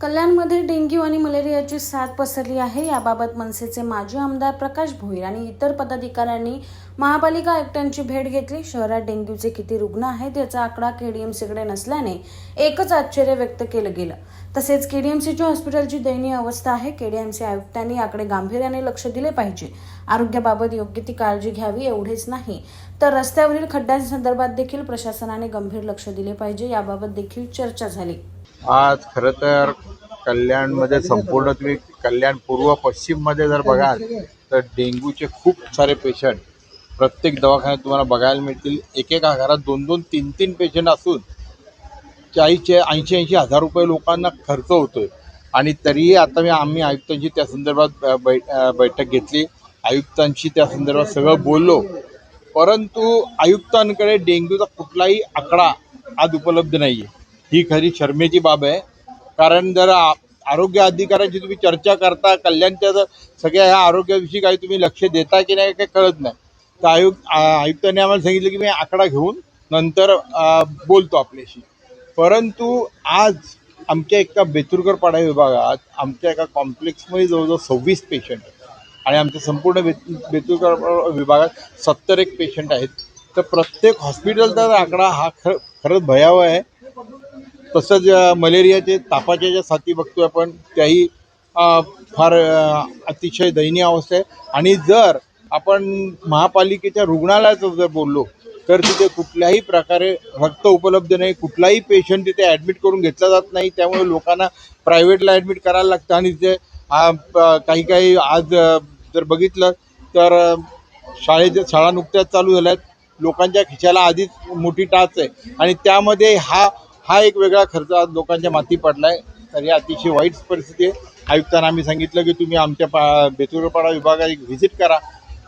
कल्याणमध्ये डेंग्यू आणि मलेरियाची साथ पसरली आहे. याबाबत मनसेचे माजी आमदार प्रकाश भोईर आणि इतर पदाधिकाऱ्यांनी महापालिका आयुक्तांची भेट घेतली. शहरात डेंग्यूचे किती रुग्ण आहेत याचा आकडा केडीएमसीकडे नसल्याने एकच आश्चर्य व्यक्त केलं गेलं. तसेच केडीएमसीच्या हॉस्पिटलची दयनीय अवस्था आहे. केडीएमसी आयुक्तांनी याकडे गांभीर्याने लक्ष दिले पाहिजे. आरोग्याबाबत योग्य ती काळजी घ्यावी एवढेच नाही. तर रस्त्यावरील खड्ड्यांसंदर्भात देखील प्रशासनाने गंभीर लक्ष दिले पाहिजे. याबाबत देखील चर्चा झाली. आज खरं तर कल्याणमध्ये संपूर्ण तुम्ही कल्याण पूर्व पश्चिममध्ये जर बघाल तर डेंग्यूचे खूप सारे पेशंट प्रत्येक दवाखान्यात तुम्हाला बघायला मिळतील. एकेका घरात दोन दोन तीन तीन पेशंट असून चाळीसचे ऐंशी ऐंशी हजार रुपये लोकांना खर्च होतोय. आणि तरीही आता मी आम्ही आयुक्तांशी त्या संदर्भात बै बैठक घेतली. आयुक्तांशी त्या संदर्भात सगळं बोललो. परंतु आयुक्तांकडे डेंग्यूचा कुठलाही आकडा आज उपलब्ध नाही आहे ही खरी शर्मेची बाब आहे. कारण जर आरोग्य अधिकाऱ्यांची तुम्ही चर्चा करता कल्याणच्या जर सगळ्या ह्या आरोग्याविषयी काही तुम्ही लक्ष देता की नाही काही कळत नाही. तर आयुक्त आयुक्तांनी आम्हाला सांगितलं की मी आकडा घेऊन नंतर बोलतो आपल्याशी. परंतु आज आमच्या एका बेतुरकर पाडा विभागात आमच्या एका कॉम्प्लेक्समध्ये जवळजवळ सव्वीस पेशंट आहेत. आणि आमच्या संपूर्ण बेत बेतुरकर विभागात सत्तर एक पेशंट आहेत. तर प्रत्येक हॉस्पिटलचा आकडा हा खर खरंच भयावह आहे तसंच मलेरियाचे तापाच्या ज्या साथी बघतोय आपण त्याही फार अतिशय दयनीय अवस्था आहे. आणि जर आपण महापालिकेच्या रुग्णालयाचं जर बोललो तर तिथे कुठल्याही प्रकारे रक्त उपलब्ध नाही कुठलाही पेशंट तिथे ॲडमिट करून घेतला जात नाही त्यामुळे लोकांना प्रायव्हेटला ॲडमिट करायला लागतं. आणि तिथे काही काही आज जर बघितलं तर शाळेच्या शाळा नुकत्याच चालू झाल्या आहेत लोकांच्या खिशाला आधीच मोठी टाच आहे. आणि त्यामध्ये हा हा एक वेगळा खर्च आज लोकांच्या माती पडला आहे तर ही अतिशय वाईट परिस्थिती आहे. आयुक्तांना आम्ही सांगितलं की तुम्ही आमच्या पा बेतुरपाडा विभागात एक व्हिजिट करा.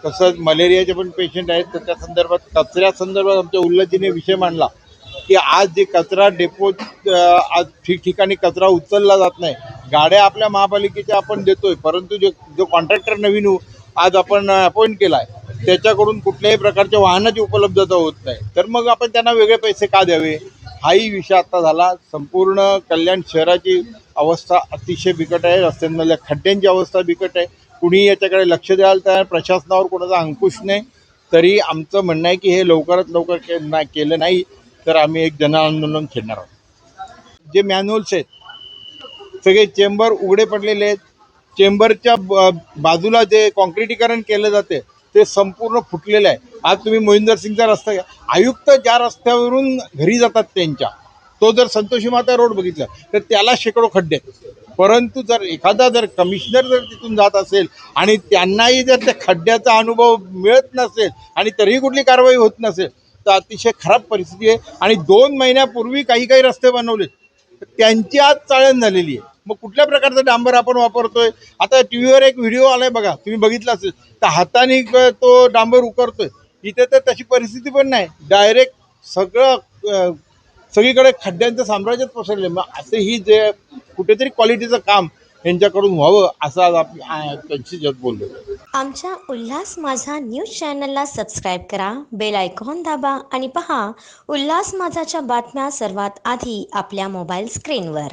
तसंच मलेरियाचे पण पेशंट आहेत. तर त्या संदर्भात कचऱ्या संदर्भात आमच्या उल्लतीने विषय मांडला की आज जे कचरा डेपो आज ठिकठिकाणी कचरा उचलला जात नाही. गाड्या आपल्या महापालिकेच्या आपण देतोय. परंतु जे जो कॉन्ट्रॅक्टर नवीन आज आपण अपॉइंट केला आहे त्याच्याकडून कुठल्याही प्रकारच्या वाहनाची उपलब्धता होत नाही. तर मग आपण त्यांना वेगळे पैसे का द्यावे? हाही विषय आता झाला. संपूर्ण कल्याण शहराची अवस्था अतिशय बिकट आहे. रस्त्यांमधल्या खड्ड्यांची अवस्था बिकट आहे. कुणी याच्याकडे लक्ष द्यायला तयार प्रशासनावर कोणाचा अंकुश नाही. तरी आमचं म्हणणं आहे की हे लवकरात लवकर के ना केलं नाही तर आम्ही एक जनआंदोलन खेळणार आहोत. जे मॅन्युअल्स आहेत सगळे चेंबर उघडे पडलेले आहेत. चेंबरच्या ब- बाजूला जे कॉन्क्रिटीकरण केलं जाते ते संपूर्ण फुटलेलं आहे. आज तुम्ही मोहिंदर सिंगचा रस्ता घ्या. आयुक्त ज्या रस्त्यावरून घरी जातात त्यांच्या तो जर संतोषी माता रोड बघितला तर त्याला शेकडो खड्डे परंतु जर एखादा जर कमिशनर जर तिथून जात असेल आणि त्यांनाही जर त्या खड्ड्याचा अनुभव मिळत नसेल आणि तरीही कुठली कारवाई होत नसेल तर अतिशय खराब परिस्थिती आहे. आणि दोन महिन्यापूर्वी काही काही रस्ते बनवले तर त्यांची आज चाळण झालेली आहे. मग कुठल्या प्रकारचं डांबर आपण वापरतोय? आता टी व्हीवर एक व्हिडिओ आलाय बघा तुम्ही बघितला असेल तर हाताने क- तो डांबर उकरतोय. इथे तर तशी परिस्थिती पण नाही. डायरेक्ट सगळं सगळीकडे खड्ड्यांचं साम्राज्यच पसरले. मग असं ही जे कुठेतरी क्वालिटीचं काम यांच्याकडून व्हावं असं आज आपण त्यांची जग बोललो. आमच्या उल्हास माझा न्यूज चॅनलला सबस्क्राईब करा बेल आयकॉन दाबा आणि पहा उल्हास माझाच्या बातम्या सर्वात आधी आपल्या मोबाईल स्क्रीनवर